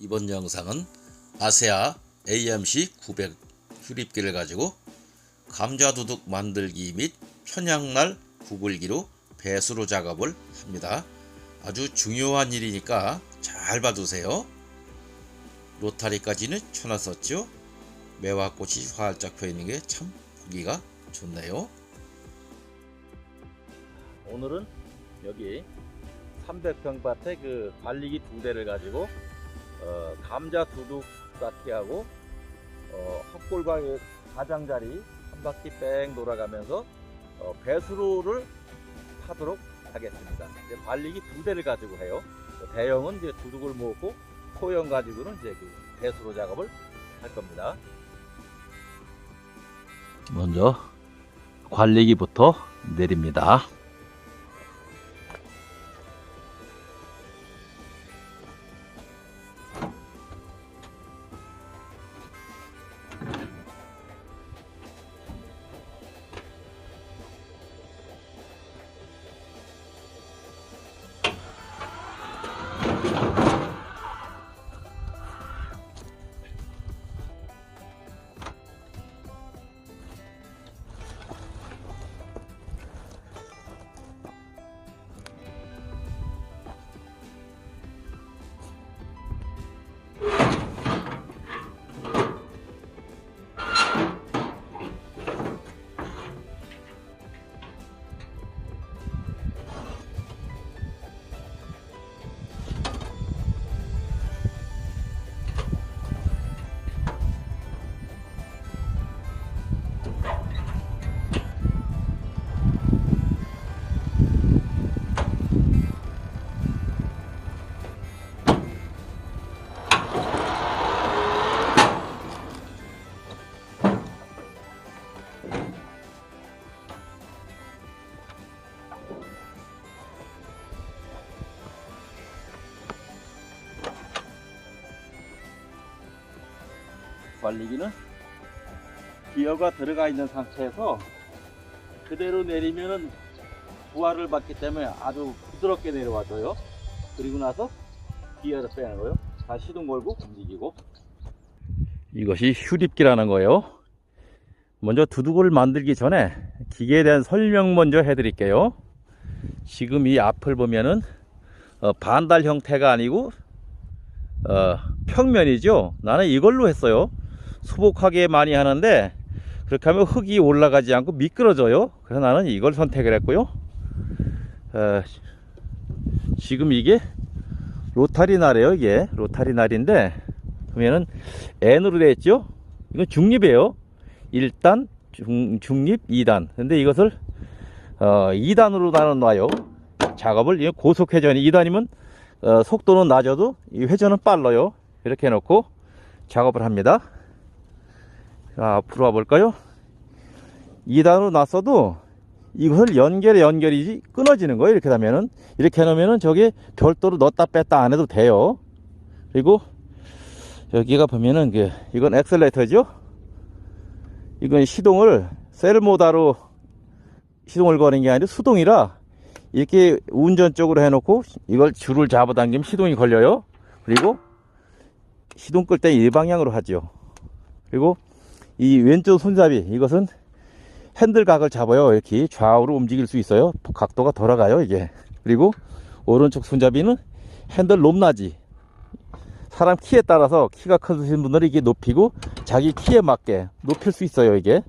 이번 영상은 아세아 AMC 900 휴립기를 가지고 감자두둑 만들기 및 편향날 구불기로 배수로 작업을 합니다. 아주 중요한 일이니까 잘 봐두세요. 로타리까지는 쳐놨었죠. 매화꽃이 활짝 펴있는 게 참 보기가 좋네요. 오늘은 여기 300평 밭에 그 관리기 두 대를 가지고 어, 감자 두둑 쌓기하고 어, 헛골과의 가장자리 한 바퀴 뺑 돌아가면서 어, 배수로를 파도록 하겠습니다. 이제 관리기 두 대를 가지고 해요. 대형은 이제 두둑을 모으고 소형 가지고는 이제 그 배수로 작업을 할 겁니다. 먼저 관리기부터 내립니다. 관리기는 기어가 들어가 있는 상태에서 그대로 내리면은 부하를 받기 때문에 아주 부드럽게 내려와줘요. 그리고 나서 기어를 빼는 거예요. 다 시동 걸고 움직이고. 이것이 휴립기라는 거예요. 먼저 두둑을 만들기 전에 기계에 대한 설명 먼저 해드릴게요. 지금 이 앞을 보면은 어, 반달 형태가 아니고 어, 평면이죠. 나는 이걸로 했어요. 수복하게 많이 하는데 그렇게 하면 흙이 올라가지 않고 미끄러져요. 그래서 나는 이걸 선택을 했고요. 어, 지금 이게 로타리 날이에요. 이게 로타리 날인데 보면은 N으로 되어 있죠. 이건 중립이에요. 1단, 중, 중립, 2단. 근데 이것을 어, 2단으로 나눠 놔요. 작업을 고속 회전이 2단이면 어, 속도는 낮아도 이 회전은 빨라요. 이렇게 해놓고 작업을 합니다. 자, 앞으로 와볼까요? 2단으로 놨어도 이것을 연결에 연결이지 끊어지는 거예요. 이렇게 하면은. 이렇게 해놓으면은 저게 별도로 넣었다 뺐다 안 해도 돼요. 그리고 여기가 보면은 그, 이건 엑셀레이터죠? 이건 시동을 셀모다로 시동을 거는 게 아니라 수동이라 이렇게 운전 쪽으로 해놓고 이걸 줄을 잡아당기면 시동이 걸려요. 그리고 시동 끌 때 일방향으로 하죠. 그리고 이 왼쪽 손잡이 이것은 핸들각을 잡아요. 이렇게 좌우로 움직일 수 있어요. 각도가 돌아가요. 이게. 그리고 오른쪽 손잡이는 핸들 높낮이. 사람 키에 따라서 키가 크신 분들은 이게 높이고 자기 키에 맞게 높일 수 있어요. 이게.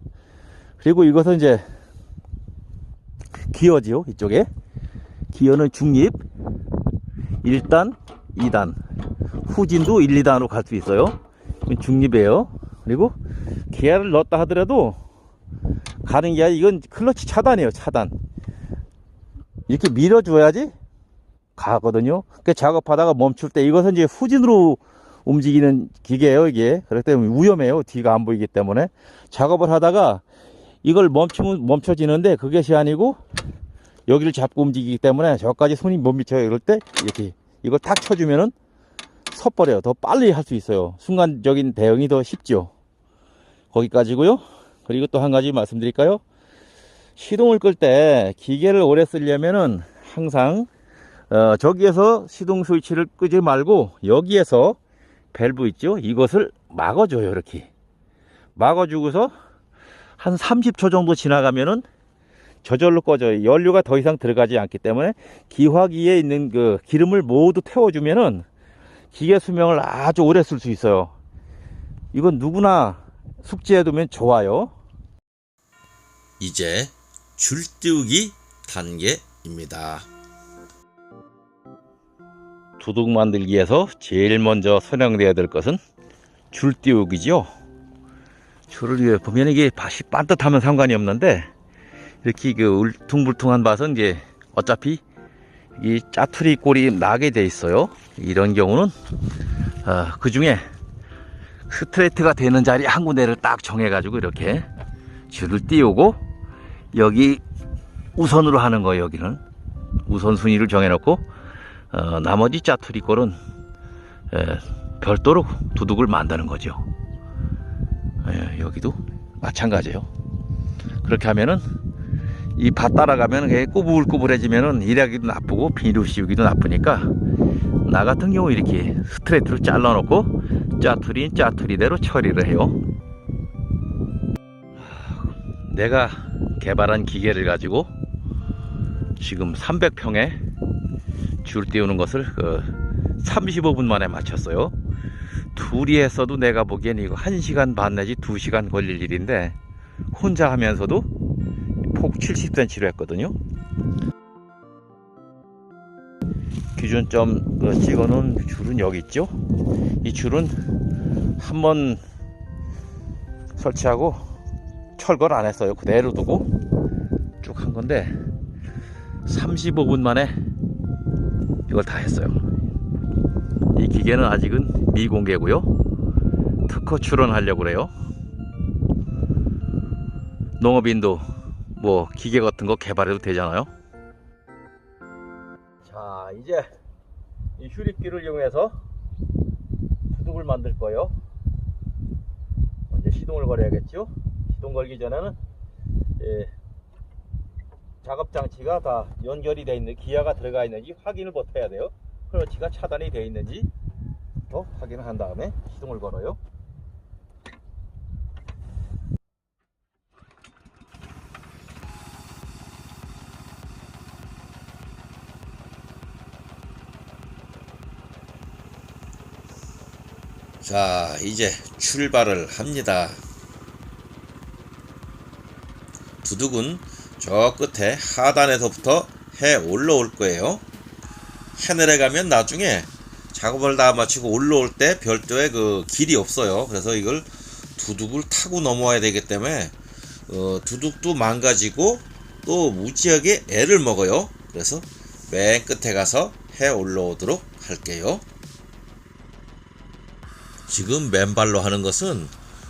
그리고 이것은 이제 기어지요. 이쪽에. 기어는 중립 1단, 2단. 후진도 1, 2단으로 갈 수 있어요. 중립이에요. 그리고 기아를 넣었다 하더라도 가는 게 아니라 이건 클러치 차단이에요. 차단. 이렇게 밀어줘야지 가거든요. 그 작업하다가 멈출 때 이것은 이제 후진으로 움직이는 기계예요. 이게 그렇기 때문에 위험해요. 뒤가 안 보이기 때문에 작업을 하다가 이걸 멈추면 멈춰지는데 그것이 아니고 여기를 잡고 움직이기 때문에 저까지 손이 못 미쳐요. 이럴 때 이렇게 이걸 탁 쳐주면은 섣버려요. 더 빨리 할 수 있어요. 순간적인 대응이 더 쉽죠. 거기까지고요. 그리고 또 한 가지 말씀드릴까요? 시동을 끌 때 기계를 오래 쓰려면은 항상 어, 저기에서 시동 스위치를 끄지 말고 여기에서 밸브 있죠? 이것을 막아줘요, 이렇게. 막아주고서 한 30초 정도 지나가면은 저절로 꺼져요. 연료가 더 이상 들어가지 않기 때문에 기화기에 있는 그 기름을 모두 태워주면은 기계 수명을 아주 오래 쓸 수 있어요. 이건 누구나 숙지해 두면 좋아요. 이제 줄 띄우기 단계입니다. 두둑 만들기에서 제일 먼저 선행돼야 될 것은 줄 띄우기죠. 줄을 위해 보면 이게 밭이 반듯하면 상관이 없는데 이렇게 그 울퉁불퉁한 밭은 이제 어차피 이 짜투리 꼴이 나게 돼 있어요. 이런 경우는 어, 그 중에 스트레이트가 되는 자리 한 군데를 딱 정해 가지고 이렇게 줄을 띄우고 여기 우선으로 하는 거예요. 여기는 우선 순위를 정해 놓고 어, 나머지 짜투리 꼴은 에, 별도로 두둑을 만드는 거죠. 예, 여기도 마찬가지예요. 그렇게 하면은 이 밭 따라가면 은 꾸불꾸불해지면은 일하기도 나쁘고 비누 씌우기도 나쁘니까 나 같은 경우 이렇게 스트레이트로 잘라놓고 짜투리인 짜투리대로 처리를 해요. 내가 개발한 기계를 가지고 지금 300평에 줄 띄우는 것을 그 35분 만에 마쳤어요. 둘이 했어도 내가 보기엔 이거 1시간 반 내지 2시간 걸릴 일인데 혼자 하면서도 폭 70cm로 했거든요. 기준점 그 찍어 놓은 줄은 여기 있죠. 이 줄은 한 번 설치하고 철거를 안 했어요. 그대로 두고 쭉 한 건데 35분 만에 이걸 다 했어요. 이 기계는 아직은 미공개고요. 특허 출원하려고 그래요. 농업인도 뭐 기계 같은 거 개발해도 되잖아요. 자, 이제 이 휴립기를 이용해서 두둑을 만들 거예요. 먼저 시동을 걸어야겠죠. 시동 걸기 전에는 예, 작업 장치가 다 연결이 되어 있는 기아가 들어가 있는지 확인을 못 해야 돼요. 클러치가 차단이 되어 있는지 또 확인을 한 다음에 시동을 걸어요. 자, 이제 출발을 합니다. 두둑은 저 끝에 하단에서부터 해 올라올 거예요. 하늘에 가면 나중에 작업을 다 마치고 올라올 때 별도의 그 길이 없어요. 그래서 이걸 두둑을 타고 넘어와야 되기 때문에 어, 두둑도 망가지고 또 무지하게 애를 먹어요. 그래서 맨 끝에 가서 해 올라오도록 할게요. 지금 맨발로 하는 것은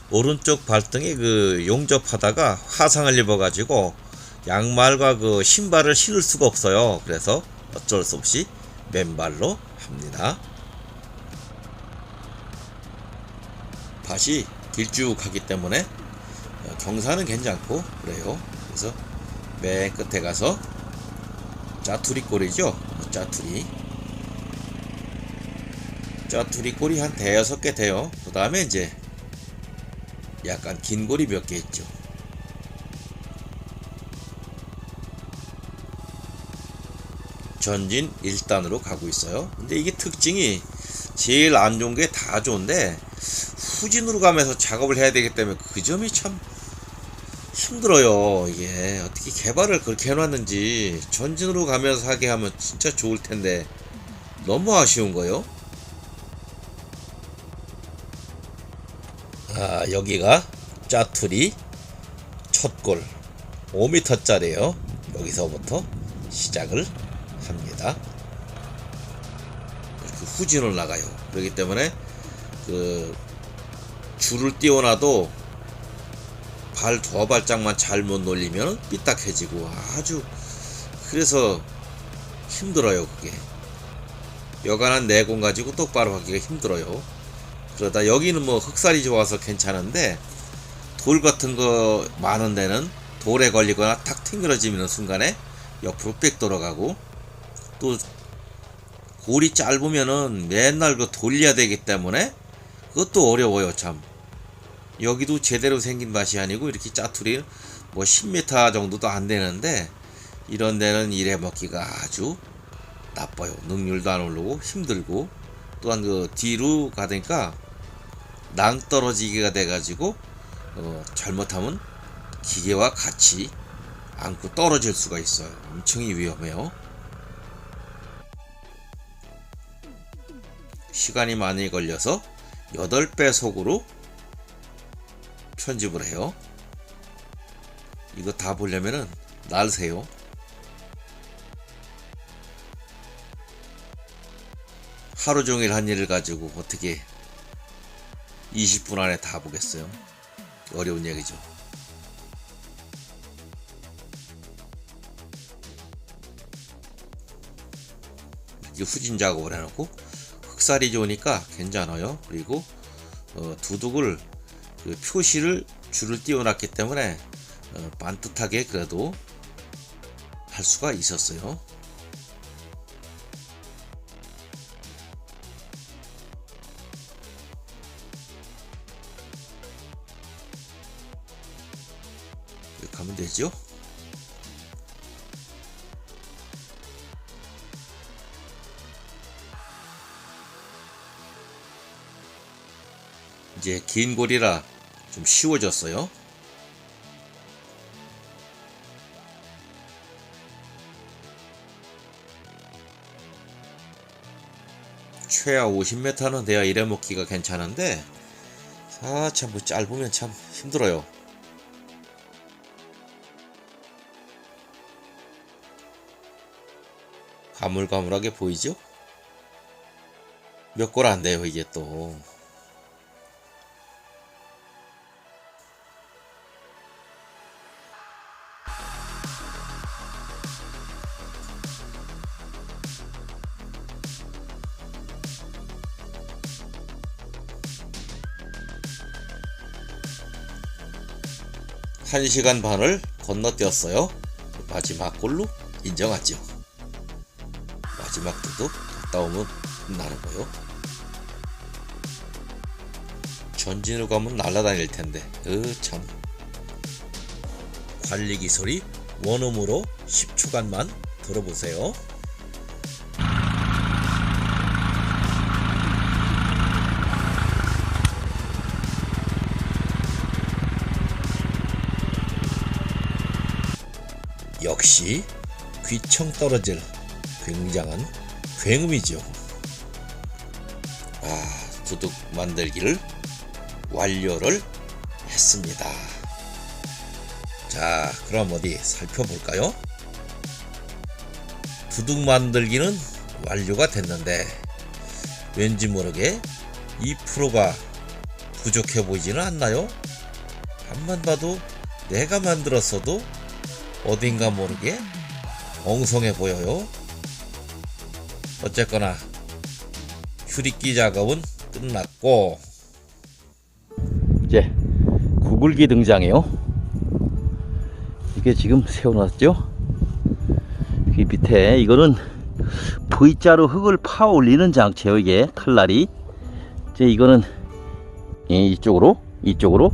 오른쪽 발등에 그 용접하다가 화상을 입어가지고 양말과 그 신발을 신을 수가 없어요. 그래서 어쩔 수 없이 맨발로 합니다. 밭이 길쭉하기 때문에 경사는 괜찮고 그래요. 그래서 맨 끝에 가서 짜투리 꼴이죠. 짜투리. 짜투리 꼴이 한 대여섯 개 돼요. 그 다음에 이제 약간 긴 고리 몇 개 있죠. 전진 1단으로 가고 있어요. 근데 이게 특징이 제일 안 좋은 게 다 좋은데 후진으로 가면서 작업을 해야 되기 때문에 그 점이 참 힘들어요. 이게 어떻게 개발을 그렇게 해놨는지 전진으로 가면서 하게 하면 진짜 좋을 텐데 너무 아쉬운 거요. 아, 여기가 짜투리 첫 골 5m짜리예요. 여기서부터 시작을 합니다. 이렇게 후진으로 나가요. 그렇기 때문에 그 줄을 띄워놔도 발 두 발짝만 잘못 놀리면 삐딱해지고 아주 그래서 힘들어요 그게 여간한 내공 가지고 똑바로 하기가 힘들어요 그러다 여기는 뭐 흑살이 좋아서 괜찮은데 돌 같은 거 많은 데는 돌에 걸리거나 탁 튕겨지는 순간에 옆으로 빽 돌아가고 또 골이 짧으면은 맨날 그 돌려야 되기 때문에 그것도 어려워요 참. 여기도 제대로 생긴 밭이 아니고 이렇게 짜투리 뭐 10m 정도도 안 되는데 이런 데는 일해 먹기가 아주 나빠요. 능률도 안 오르고 힘들고 또한 그 뒤로 가니까 낭떨어지기가 돼가지고 어, 잘못하면 기계와 같이 안고 떨어질 수가 있어요 엄청 위험해요 시간이 많이 걸려서 8배 속으로 편집을 해요. 이거 다 보려면은 날 새요. 하루 종일 한 일을 가지고 어떻게 20분 안에 다 보겠어요? 어려운 얘기죠. 이렇게 후진 작업을 해놓고 흑살이 좋으니까 괜찮아요. 그리고 어, 두둑을 그 표시를 줄을 띄워놨기 때문에 어, 반듯하게 그래도 할 수가 있었어요. 이제 긴 골이라 좀 쉬워졌어요. 최하 50m는 돼야 이래 먹기가 괜찮은데 아 참 뭐 짧으면 참 힘들어요. 가물가물하게 보이죠? 몇 골 안 돼요 이게 또. 한 시간 반을 건너뛰었어요. 마지막 골로 인정하죠. 마지막 도도 갔다 오면 나는 거요. 전진으로 가면 날아다닐 텐데, 으 참. 관리기 소리 원음으로 10초간만 들어보세요. 역시 귀청 떨어질 굉장한 굉음이죠. 아, 두둑 만들기를 완료를 했습니다. 자, 그럼 어디 살펴볼까요? 두둑 만들기는 완료가 됐는데 왠지 모르게 2%가 부족해 보이지는 않나요? 앞만 봐도 내가 만들었어도 어딘가 모르게 엉성해 보여요. 어쨌거나 휴리끼 작업은 끝났고 이제 구글기 등장해요. 이게 지금 세워놨죠? 이 밑에 이거는 V자로 흙을 파 올리는 장치예요. 이게 칼날이. 이제 이거는 이- 이쪽으로 이쪽으로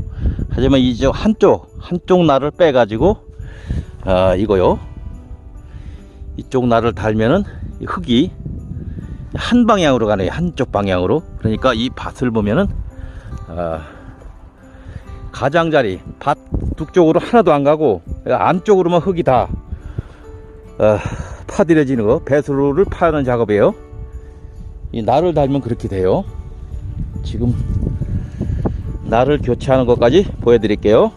하지만 이쪽 한쪽 한쪽 날을 빼가지고 아 이거요. 이쪽 날을 달면은 이 흙이 한 방향으로 가네요. 한쪽 방향으로. 그러니까 이 밭을 보면은 아, 가장자리 밭 북쪽으로 하나도 안 가고 안쪽으로만 흙이 다 아, 파들여지는 거 배수로를 파는 작업이에요. 이 날을 달면 그렇게 돼요. 지금 날을 교체하는 것까지 보여드릴게요.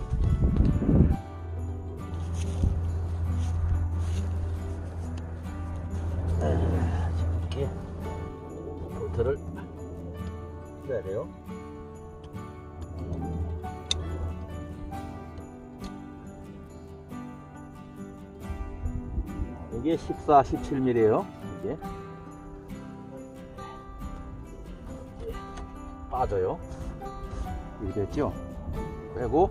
이게 14, 17mm예요. 이게 빠져요. 이렇게 됐죠? 빼고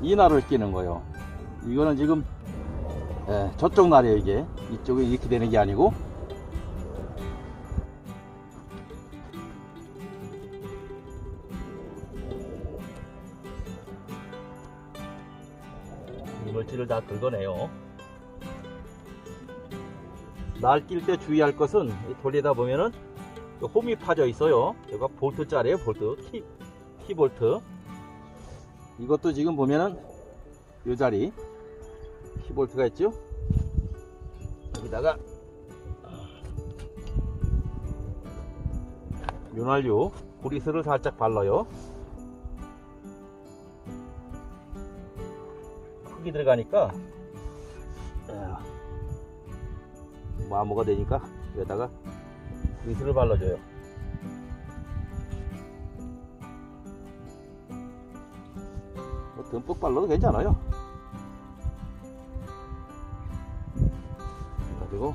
이 날을 끼는 거예요. 이거는 지금 예, 저쪽 날이에요 이게 이쪽이 이렇게 되는 게 아니고 볼트를 다 긁어내요. 날 낄 때 주의할 것은 이 돌리다 보면은 그 홈이 파져 있어요. 이거 볼트짜리예요, 볼트. 키, 키 볼트. 이것도 지금 보면은 이 자리 키 볼트가 있죠. 여기다가 윤활유 구리스를 살짝 발라요. 흙이 들어가니까 마모가 되니까 여기다가 구리스를 발라줘요. 뭐 듬뿍 발라도 괜찮아요. 그리고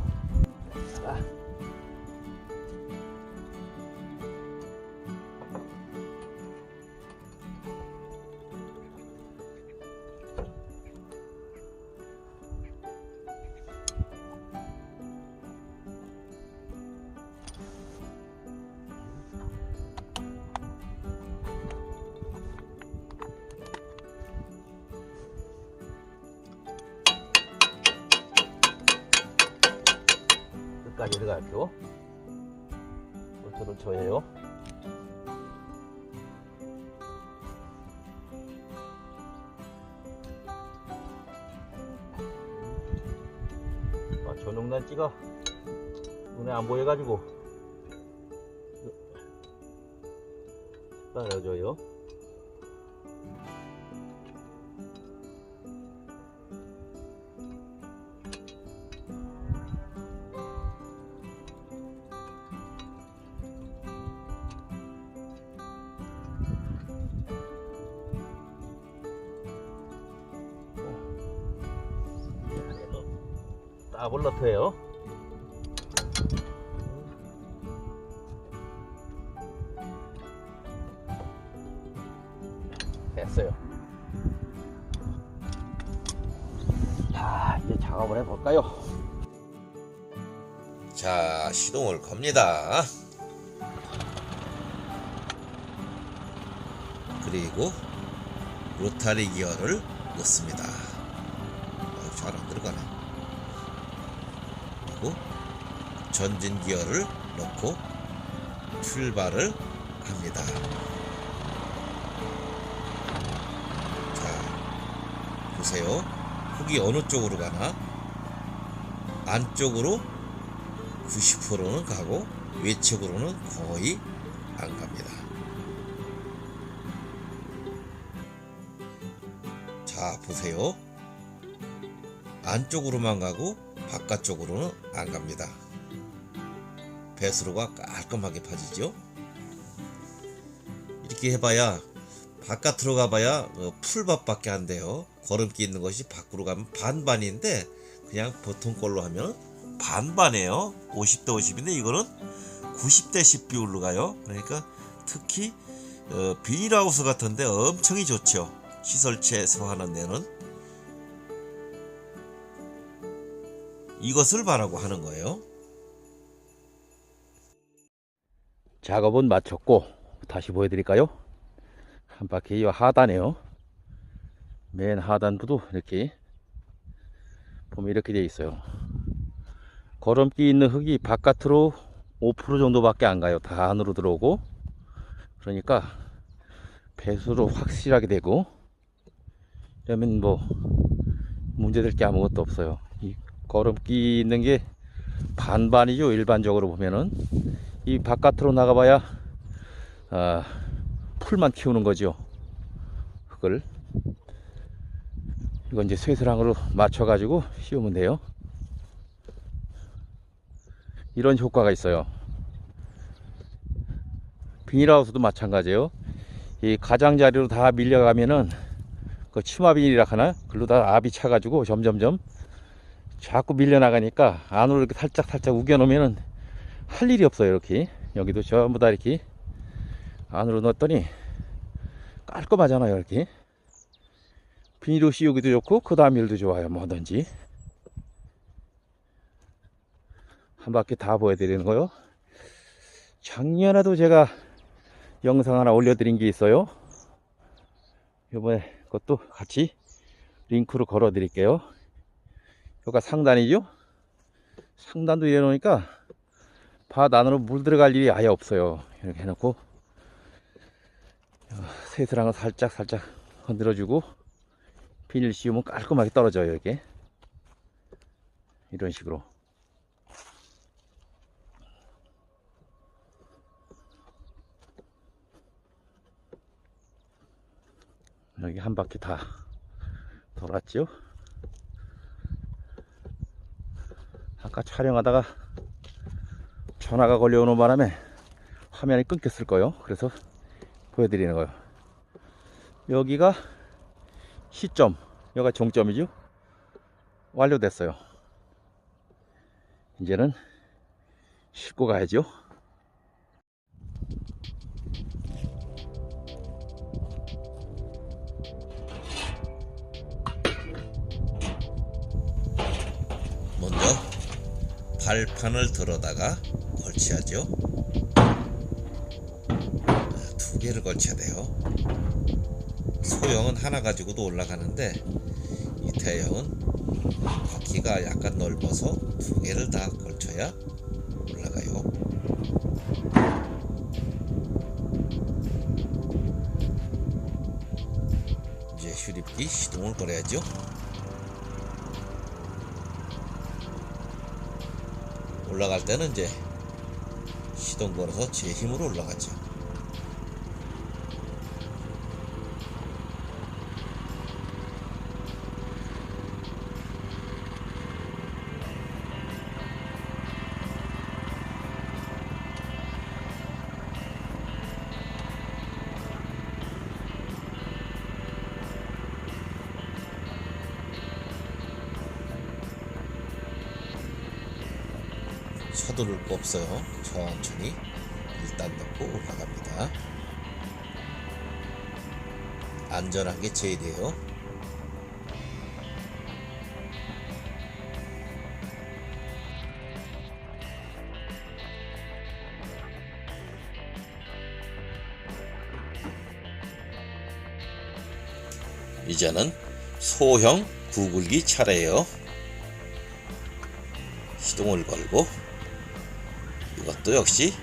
끝까지 들어갈게요. 볼트를 쳐요. 아, 전용단지가 눈에 안 보여가지고 따라줘요. 따블러트예요. 됐어요. 자, 이제 작업을 해볼까요? 자, 시동을 겁니다. 그리고 로타리 기어를 넣습니다. 어, 잘안 들어가네. 그리고 전진 기어를 넣고 출발을 합니다. 보세요. 흙이 어느 쪽으로 가나? 안쪽으로 90%는 가고 외측으로는 거의 안 갑니다. 자, 보세요. 안쪽으로만 가고 바깥쪽으로는 안 갑니다. 배수로가 깔끔하게 파지죠. 이렇게 해봐야 바깥으로 가봐야 어, 풀밭밖에 안 돼요. 거름기 있는 것이 밖으로 가면 반반인데 그냥 보통 걸로 하면 반반이에요. 50대 50인데 이거는 90대 10 비율로 가요. 그러니까 특히 어, 비닐하우스 같은데 엄청이 좋죠. 시설체에서 하는 데는 이것을 바라고 하는 거예요. 작업은 마쳤고 다시 보여드릴까요? 한 바퀴 이 하단에요. 맨 하단부도 이렇게 보면 이렇게 되어 있어요. 거름기 있는 흙이 바깥으로 5% 정도밖에 안 가요. 다 안으로 들어오고 그러니까 배수로 확실하게 되고 그러면 뭐 문제될 게 아무것도 없어요. 이 거름기 있는 게 반반이죠. 일반적으로 보면은 이 바깥으로 나가봐야 아, 풀만 키우는 거죠. 흙을 이건 이제 쇠스랑으로 맞춰가지고 씌우면 돼요. 이런 효과가 있어요. 비닐하우스도 마찬가지예요. 이 가장자리로 다 밀려가면은 그 치마 비닐이라 하나? 글로 다 압이 차가지고 점점점 자꾸 밀려나가니까 안으로 이렇게 살짝 살짝 우겨놓으면은 할 일이 없어요. 이렇게 여기도 전부 다 이렇게 안으로 넣었더니 깔끔하잖아요. 이렇게 비닐로 씌우기도 좋고 그 다음 일도 좋아요. 뭐든지 한 바퀴 다 보여드리는 거요. 작년에도 제가 영상 하나 올려드린 게 있어요. 이번에 그것도 같이 링크로 걸어 드릴게요. 여기가 상단이죠? 상단도 이래 놓으니까 밭 안으로 물 들어갈 일이 아예 없어요. 이렇게 해놓고 어, 세트랑을 살짝 살짝 흔들어 주고 비닐 씌우면 깔끔하게 떨어져요. 이렇게 이런 식으로. 여기 한 바퀴 다 돌았죠? 아까 촬영하다가 전화가 걸려오는 바람에 화면이 끊겼을 거예요. 그래서 보여드리는 거예요. 여기가 시점, 여기가 종점이죠. 완료됐어요. 이제는 싣고 가야죠. 먼저 발판을 들어다가 걸쳐야죠. 아, 두 개를 걸쳐야 돼요. 소형은 하나 가지고도 올라가는데 이 대형은 바퀴가 약간 넓어서 두 개를 다 걸쳐야 올라가요. 이제 휴립기 시동을 걸어야죠. 올라갈 때는 이제 시동 걸어서 제 힘으로 올라가죠. 서두를 거 없어요. 천천히 일단 넣고 올라갑니다. 안전하게 제일이에요. 이제는 소형 구글기 차례예요. 시동을 걸고 이것도 역시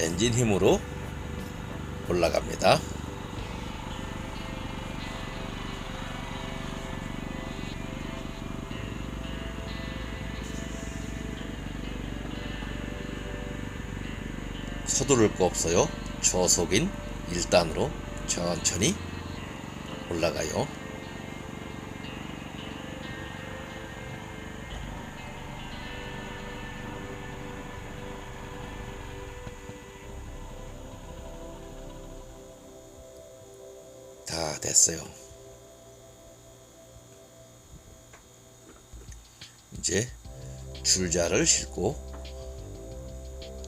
엔진 힘으로 올라갑니다. 서두를 거 없어요. 저속인 1단으로 천천히 올라가요. 됐어요. 이제 줄자를 싣고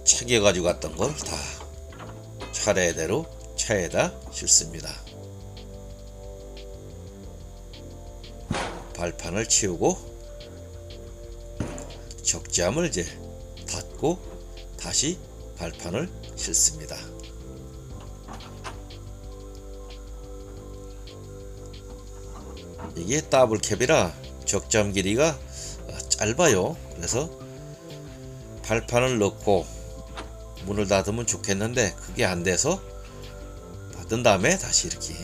차게 가지고 갔던 걸 다 차례대로 차에다 싣습니다. 발판을 치우고 적재함을 이제 닫고 다시 발판을 싣습니다. 이게 더블 캡이라 적점 길이가 어, 짧아요. 그래서 발판을 넣고 문을 닫으면 좋겠는데 그게 안 돼서 닫은 다음에 다시 이렇게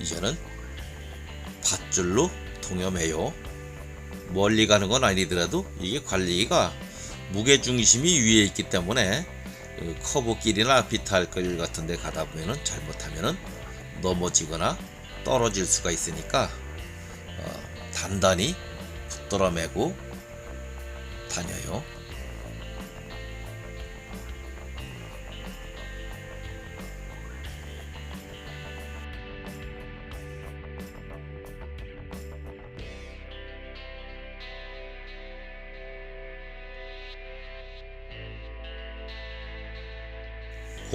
이제는 밧줄로 동염해요. 멀리 가는 건 아니더라도 이게 관리가 무게 중심이 위에 있기 때문에 그 커브길이나 비탈 길 같은 데 가다 보면은 잘못하면은 넘어지거나 떨어질 수가 있으니까 어, 단단히 붙들어 매고 다녀요.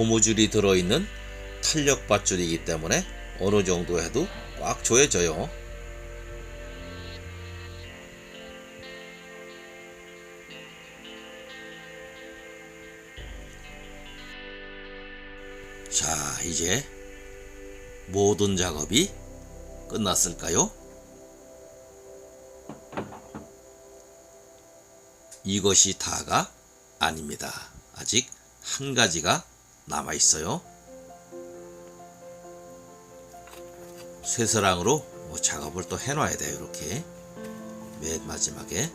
고무줄이 들어있는 탄력 밧줄이기 때문에 어느 정도 해도 꽉 조여져요. 자, 이제 모든 작업이 끝났을까요? 이것이 다가 아닙니다. 아직 한 가지가 남아 있어요. 쇠사랑으로 뭐 작업을 또 해놔야 돼요. 이렇게 맨 마지막에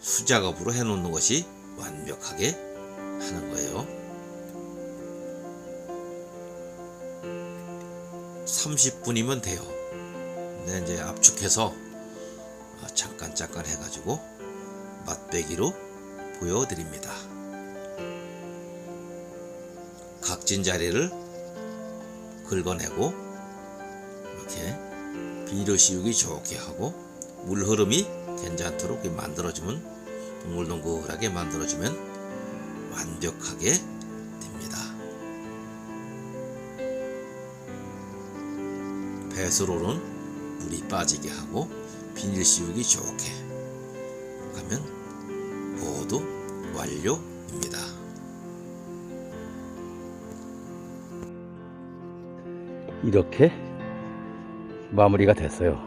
수작업으로 해놓는 것이 완벽하게 하는 거예요. 30분이면 돼요. 근데 이제 압축해서 어, 잠깐 잠깐 해가지고 맛배기로 보여드립니다. 각진 자리를 긁어내고 이렇게 비료 씌우기 좋게 하고 물 흐름이 괜찮도록 만들어주면 동글동글하게 만들어주면 완벽하게 됩니다. 배수로는 물이 빠지게 하고 비닐 씌우기 좋게 하면 모두 완료입니다. 이렇게 마무리가 됐어요.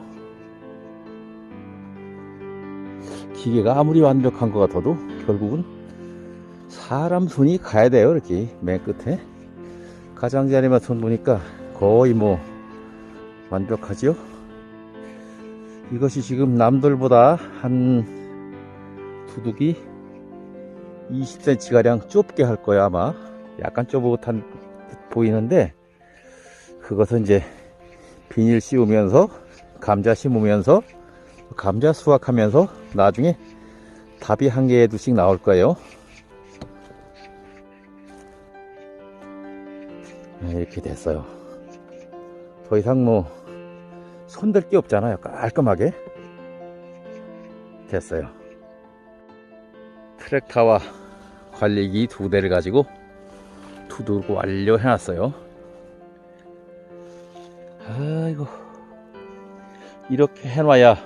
기계가 아무리 완벽한 것 같아도 결국은 사람 손이 가야 돼요. 이렇게 맨 끝에 가장자리만 손 보니까 거의 뭐 완벽하죠. 이것이 지금 남들보다 한 두둑이 20cm 가량 좁게 할 거야 아마 약간 좁은 듯 보이는데 그것은 이제 비닐 씌우면서 감자 심으면서 감자 수확하면서 나중에 답이 한 개, 두씩 나올 거예요. 네, 이렇게 됐어요. 더 이상 뭐 손댈 게 없잖아요. 깔끔하게 됐어요. 트랙터와 관리기 두 대를 가지고 두들고 완료해놨어요. 아이고. 이렇게 해놔야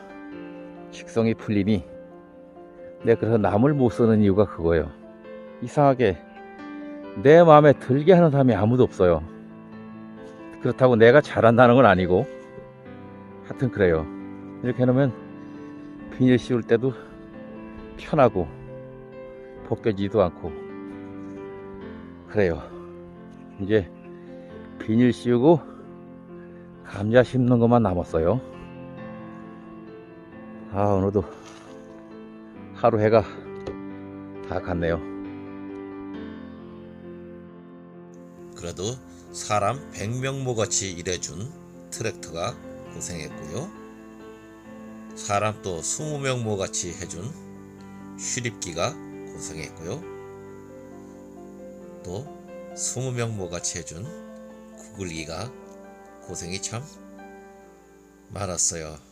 식성이 풀리니 내가 그래서 남을 못 쓰는 이유가 그거예요. 이상하게 내 마음에 들게 하는 사람이 아무도 없어요. 그렇다고 내가 잘한다는 건 아니고. 하여튼 그래요. 이렇게 해놓으면 비닐 씌울 때도 편하고 벗겨지지도 않고. 그래요. 이제 비닐 씌우고 감자 심는 것만 남았어요. 아, 오늘도 하루 해가 다 갔네요. 그래도 사람 100명 모 같이 일해준 트랙터가 고생했고요. 사람 또 20명 모 같이 해준 휴립기가 고생했고요. 또 20명 모 같이 해준 구글기가 고생이 참 많았어요.